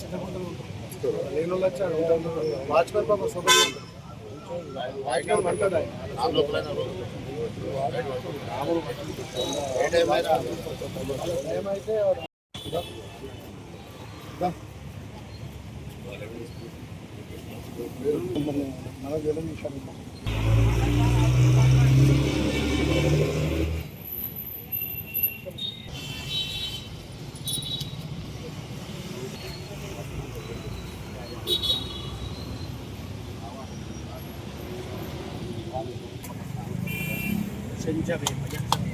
చింతకుంటలు లేని వాళ్ళు వాచ్మెన్ పాప వాచ్మెన్ అంటాడు ఏమైతే మనకు senja be banyak sekali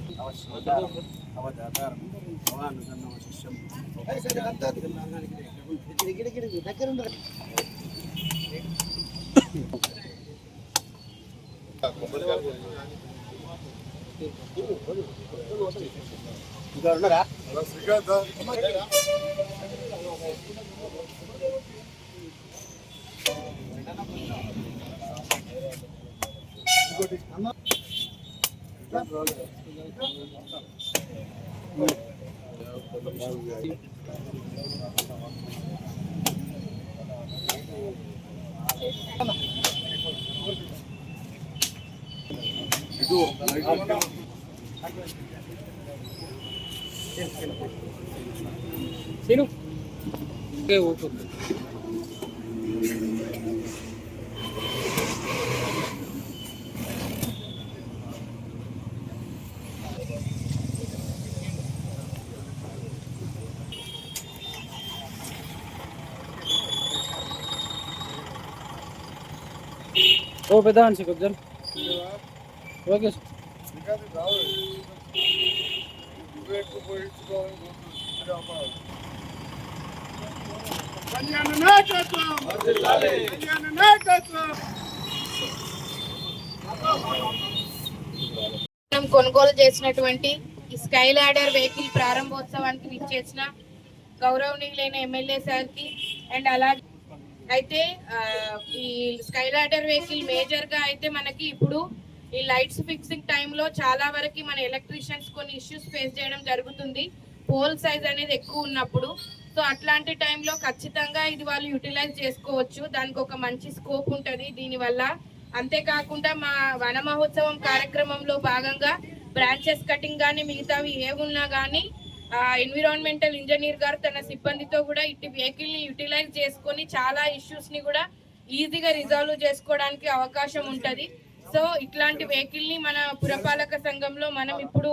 Terima kasih telah menonton! ఉన్నారా శ్రీకాంత్ Thank you. తెలియని విషయాలు ఓ పెద్ద మనిషి కొంచెం ఓకే సార్. మనం కొనుగోలు చేసినటువంటి ఈ స్కై లాడర్ వెహికల్ ప్రారంభోత్సవానికి విచ్చేసిన గౌరవనీయులైన ఎమ్మెల్యే సార్కి అండ్ అలాగే అయితే ఈ స్కై లాడర్ వెహికల్ మేజర్గా అయితే మనకి ఇప్పుడు ఈ లైట్స్ ఫిక్సింగ్ టైంలో చాలా వరకు మన ఎలక్ట్రీషియన్స్ కొన్ని ఇష్యూస్ ఫేస్ చేయడం జరుగుతుంది. పోల్ సైజ్ అనేది ఎక్కువ ఉన్నప్పుడు. సో అట్లాంటి టైంలో ఖచ్చితంగా ఇది వాళ్ళు యూటిలైజ్ చేసుకోవచ్చు. దానికి ఒక మంచి స్కోప్ ఉంటుంది. దీనివల్ల అంతేకాకుండా మా వన మహోత్సవం కార్యక్రమంలో భాగంగా బ్రాంచెస్ కటింగ్ కానీ మిగతావి ఏమున్నా కానీ ఎన్విరాన్మెంటల్ ఇంజనీర్ గారు తన సిబ్బందితో కూడా ఇటు వెహికల్ని యూటిలైజ్ చేసుకొని చాలా ఇష్యూస్ని కూడా ఈజీగా రిజాల్వ్ చేసుకోవడానికి అవకాశం ఉంటుంది. సో ఇట్లాంటి వెహికల్ని మన పురపాలక సంఘంలో మనం ఇప్పుడు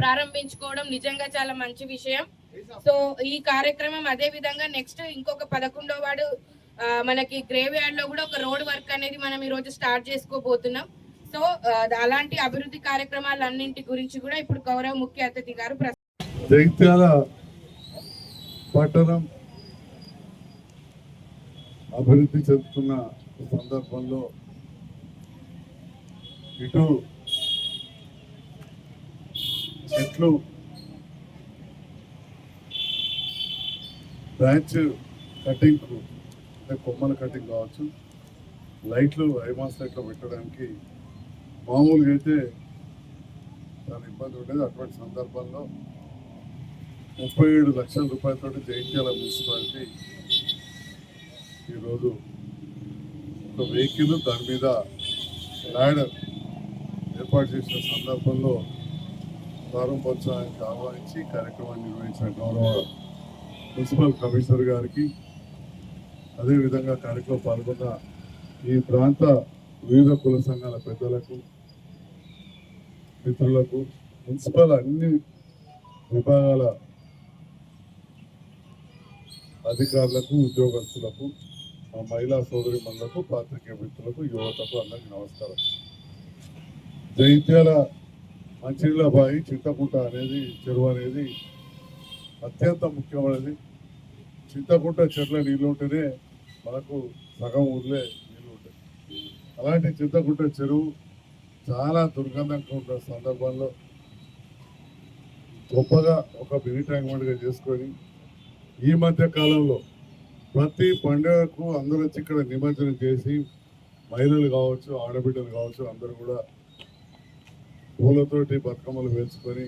ప్రారంభించుకోవడం నిజంగా చాలా మంచి విషయం. సో ఈ కార్యక్రమం అదే విధంగా నెక్స్ట్ ఇంకొక పదకొండో వాడు మనకి గ్రేవ్ యార్డ్లో కూడా ఒక రోడ్ వర్క్ అనేది మనం ఈ రోజు స్టార్ట్ చేసుకోబోతున్నాం. సో అలాంటి అభివృద్ధి కార్యక్రమాలు అన్నింటి గురించి కూడా ఇప్పుడు గౌరవ ముఖ్య అతిథి గారు జగిత్యాల పట్టణం అభివృద్ధి చెందుతున్న సందర్భంలో ఇటు చెట్లు బ్రాంచ్ కటింగ్ అంటే కొమ్మల కటింగ్ కావచ్చు లైట్లు ఐమాస్ లైట్లో పెట్టడానికి మామూలుగా అయితే చాలా ఇబ్బంది ఉండేది. అటువంటి సందర్భంలో ముప్పై ఏడు లక్షల రూపాయలతో జైత్యాల మున్సిపాలిటీ ఈరోజు ఒక వెహికల్ దాని మీద ల్యాడర్ ఏర్పాటు చేసిన సందర్భంలో ప్రారంభోత్సవానికి ఆహ్వానించి కార్యక్రమాన్ని నిర్వహించిన గౌరవ మున్సిపల్ కమిషనర్ గారికి అదేవిధంగా కార్యక్రమం పాల్గొన్న ఈ ప్రాంత వివిధ కుల సంఘాల పెద్దలకు మిత్రులకు మున్సిపల్ అన్ని విభాగాల అధికారులకు ఉద్యోగస్తులకు మా మహిళా సోదరి మనులకు పాత్రికేయ మిత్రులకు యువతకు అందరికీ నమస్కారం. జైత్యాల మంచినీళ్ళ బాయి చింతకుంట అనేది చెరువు అనేది అత్యంత ముఖ్యమైనది. చింతకుంట చెట్ల నీళ్ళు ఉంటేనే మనకు సగం ఊర్లే నీళ్ళు ఉంటాయి. అలాంటి చింతకుంట చెరువు చాలా దుర్గంధంగా ఉన్న సందర్భంలో గొప్పగా ఒక మినీ ట్యాంక్మెంట్గా చేసుకొని ఈ మధ్య కాలంలో ప్రతి పండుగకు అందరూ వచ్చి ఇక్కడ నిమజ్జనం చేసి మహిళలు కావచ్చు ఆడబిడ్డలు కావచ్చు అందరూ కూడా పూలతోటి బతుకమ్మలు వేసుకొని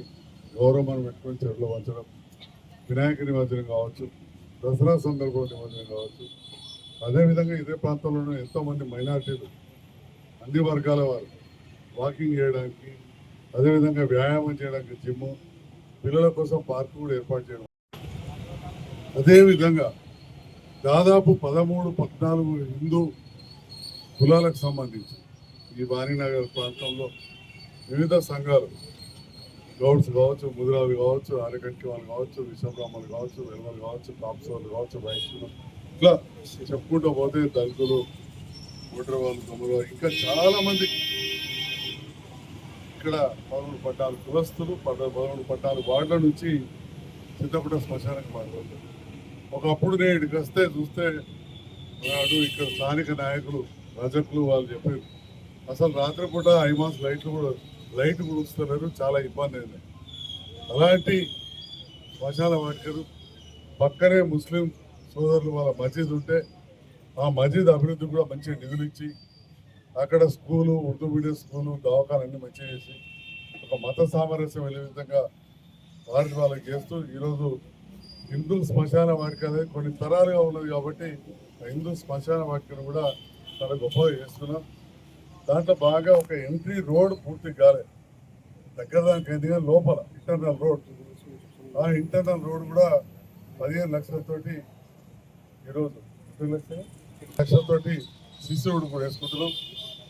గౌరవం పెట్టుకొని చెట్లు వంచడం వినాయక నిమజ్జనం కావచ్చు దసరా సందర్భం నిమజ్జనం కావచ్చు. అదేవిధంగా ఇదే ప్రాంతంలోనూ ఎంతోమంది మైనార్టీలు అన్ని వర్గాల వారు వాకింగ్ చేయడానికి అదేవిధంగా వ్యాయామం చేయడానికి జిమ్ పిల్లల కోసం పార్కు కూడా ఏర్పాటు చేయడం. అదేవిధంగా దాదాపు పదమూడు పద్నాలుగు హిందూ కులాలకు సంబంధించి ఈ వాణినగర్ ప్రాంతంలో వివిధ సంఘాలు గౌడ్స్ కావచ్చు ముదిరాలు కావచ్చు ఆరగంటి వాళ్ళు కావచ్చు విశ్వబ్రాహ్మణులు కావచ్చు వెల్మలు కావచ్చు కాప్స్ వాళ్ళు కావచ్చు వైశ్యులు ఇట్లా చెప్పుకుంటూ పోతే దళితులు ఓటర్ వాళ్ళు తమ్ముడు ఇంకా చాలామంది ఇక్కడ పదమూడు పట్టాలు కులస్తులు పద పదమూడు పట్టాలు వార్డుల నుంచి సిద్ధపడ్డ శ్మశానానికి మాట్లాడుతారు ఒకప్పుడు నేను ఇక్కడికి వస్తే చూస్తే నాడు ఇక్కడ స్థానిక నాయకులు రజకులు వాళ్ళు చెప్పారు అసలు రాత్రిపూట ఐమాస్ లైట్లు కూడా లైట్ కూడా చాలా ఇబ్బంది అయింది. అలాంటి శ్మశాన వాటికలు పక్కనే ముస్లిం సోదరులు వాళ్ళ మసీద్ ఉంటే ఆ మసీద్ అభివృద్ధి కూడా మంచిగా నిధులు ఇచ్చి అక్కడ స్కూలు ఉర్దూ మీడియం స్కూలు దవాఖాలు అన్ని మంచిగా చేసి ఒక మత సామరస్యం వెళ్ళే విధంగా వారిని వాళ్ళకి చేస్తూ ఈరోజు హిందూ శ్మశాన వాటిక అనేది కొన్ని తరాలుగా ఉన్నది కాబట్టి ఆ హిందూ శ్మశాన వాటికను కూడా చాలా గొప్పగా చేస్తున్నాం. దాంట్లో బాగా ఒక ఎంట్రీ రోడ్ పూర్తి కాలేదు దగ్గర దానికి కానీ లోపల ఇంటర్నల్ రోడ్. ఆ ఇంటర్నల్ రోడ్ కూడా పదిహేను లక్షలతోటి ఈరోజు లక్షలు. లక్షలతోటి సిసి రోడ్ కూడా వేసుకుంటున్నాం.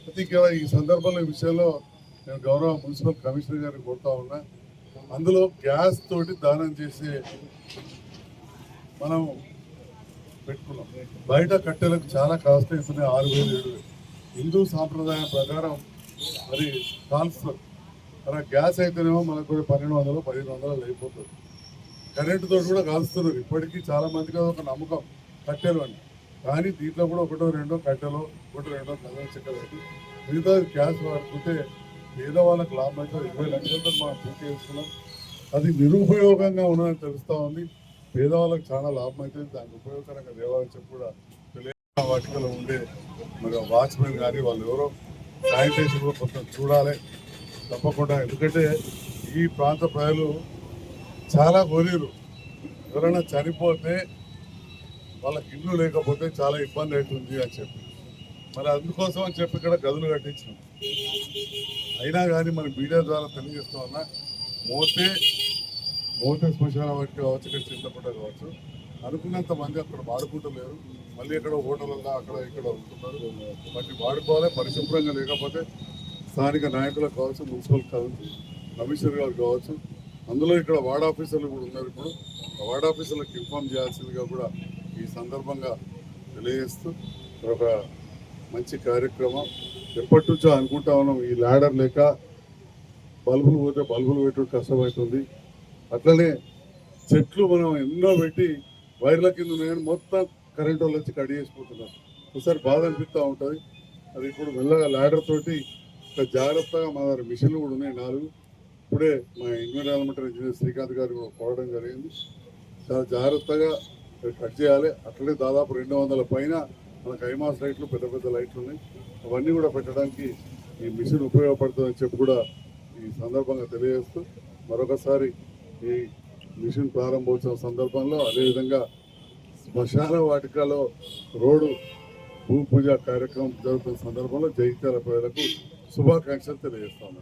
అయితే ఈ సందర్భంలో ఈ విషయంలో నేను గౌరవ మున్సిపల్ కమిషనర్ గారిని కోరుతా ఉన్నా అందులో గ్యాస్ తోటి దానం చేసే మనం పెట్టుకున్నాం. బయట కట్టెలకు చాలా కాస్ట్ అవుతున్నాయి ఆరు వేలు ఏడు వేలు. హిందూ సాంప్రదాయం ప్రకారం మరి ట్రాన్స్ఫర్ మన గ్యాస్ అయితేనేమో మనకు కూడా పన్నెండు వందలు పదిహేను వందలు అయిపోతుంది. కరెంటుతో కూడా కాలుస్తున్నారు. ఇప్పటికీ చాలా మందికి ఒక నమ్మకం కట్టెలు అని. కానీ దీంట్లో కూడా ఒకటో రెండో కట్టెలు ఒకటో రెండో కథలు చెక్క మిగతా గ్యాస్ వాడుకుంటే ఏదో వాళ్ళకి లాభం అయితే ఇరవై లక్షలతో మనం పూర్తి చేసుకున్నాం. అది నిరుపయోగంగా ఉన్నదని తెలుస్తూ ఉంది. పేదవాళ్ళకి చాలా లాభం అయితే దానికి ఉపయోగకరంగా దేవాలని చెప్పి కూడా వాటికలో ఉండే మరి వాచ్మెన్ కానీ వాళ్ళు ఎవరో శానిటేషన్ కూడా కొంచెం చూడాలి. తప్పకుండా ఎందుకంటే ఈ ప్రాంత ప్రజలు చాలా కోరిరు ఎవరైనా చనిపోతే వాళ్ళకి ఇల్లు లేకపోతే చాలా ఇబ్బంది అవుతుంది అని చెప్పి. మరి అందుకోసం అని చెప్పి ఇక్కడ గదులు కట్టించినాం. అయినా కానీ మన మీడియా ద్వారా తెలియజేస్తామన్నా మోతే మోతే శ్మశాన వాటికి కావచ్చు ఇక్కడ కావచ్చు అనుకున్నంత మంది అక్కడ వాడుకుంటలేరు. మళ్ళీ ఇక్కడ హోటళ్ళల్లో అక్కడ ఇక్కడ ఉంటున్నారు. వాటిని వాడుకోవాలి పరిశుభ్రంగా లేకపోతే స్థానిక నాయకులకు కావచ్చు మున్సిపల్ కావచ్చు కమిషనర్ గారు కావచ్చు అందులో ఇక్కడ వార్డ్ ఆఫీసర్లు కూడా ఉన్నారు ఇప్పుడు. వార్డ్ ఆఫీసర్లకు ఇన్ఫార్మ్ చేయాల్సిందిగా కూడా ఈ సందర్భంగా తెలియజేస్తూ ఒక మంచి కార్యక్రమం ఎప్పటి నుంచో అనుకుంటా ఉన్నాం. ఈ ల్యాడర్ లేక బల్బులు పోతే బల్బులు పెట్టడం కష్టమవుతుంది. అట్లనే చెట్లు మనం ఎన్నో పెట్టి వైర్ల కింద ఉన్నాయని మొత్తం కరెంట్ వాళ్ళు వచ్చి కడిగేసిపోతున్నారు ఒకసారి బాధ అనిపిస్తూ ఉంటుంది. అది ఇప్పుడు మెల్లగా ల్యాడర్ తోటి జాగ్రత్తగా మా దగ్గర మిషన్లు కూడా ఉన్నాయి నాలుగు. ఇప్పుడే మా ఎన్విరాన్మెంటల్ ఇంజనీర్ శ్రీకాంత్ గారు కూడా కోరడం జరిగింది. చాలా జాగ్రత్తగా కట్ చేయాలి. అట్లనే దాదాపు రెండు వందల పైన మనకు ఐమాస్ లైట్లు పెద్ద పెద్ద లైట్లు ఉన్నాయి. అవన్నీ కూడా పెట్టడానికి ఈ మిషన్ ఉపయోగపడుతుందని చెప్పి కూడా ఈ సందర్భంగా తెలియజేస్తూ మరొకసారి ఈ మిషన్ ప్రారంభోత్సవం సందర్భంలో అదేవిధంగా శ్మశాన వాటికలో రోడ్డు భూ పూజ కార్యక్రమం జరుగుతున్న సందర్భంలో జైత్యాల ప్రజలకు శుభాకాంక్షలు తెలియజేస్తాను